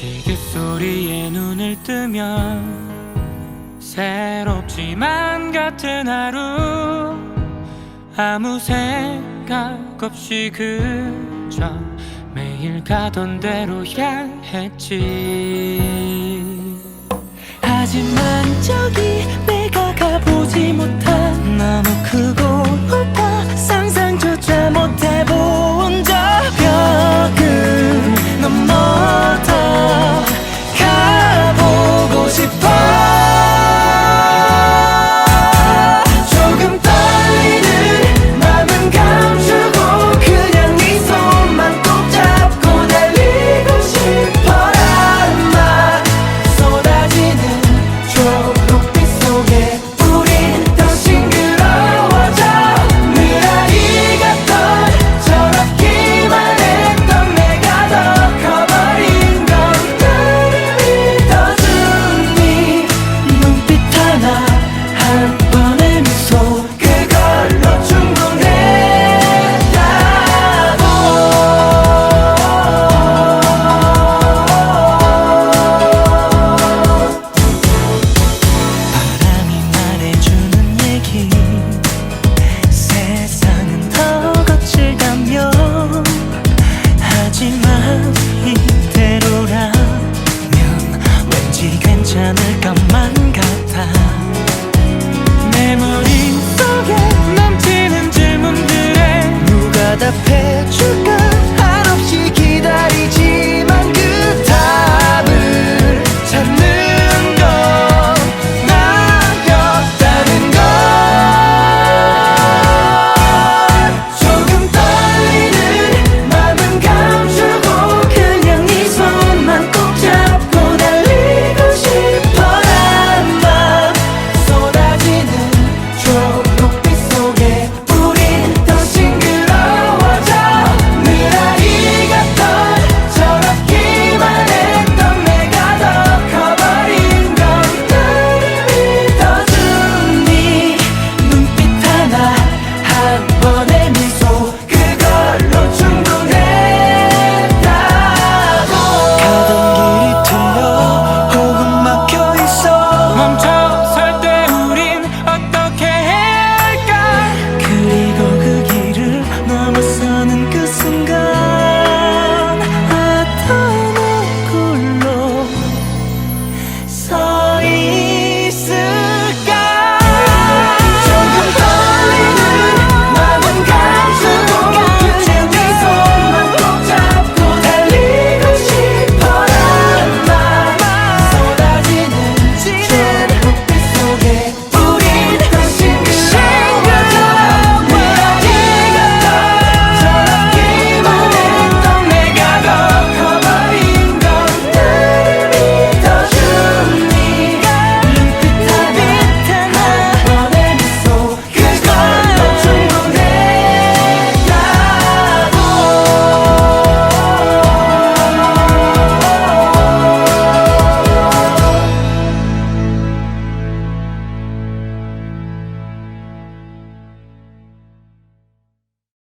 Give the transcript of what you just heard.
시계 소리에 눈을 뜨면 새롭지만 같은 하루 아무 생각 없이 그저 매일 가던 대로 향했지. 하지만 저기 내가 가보지 못한 picture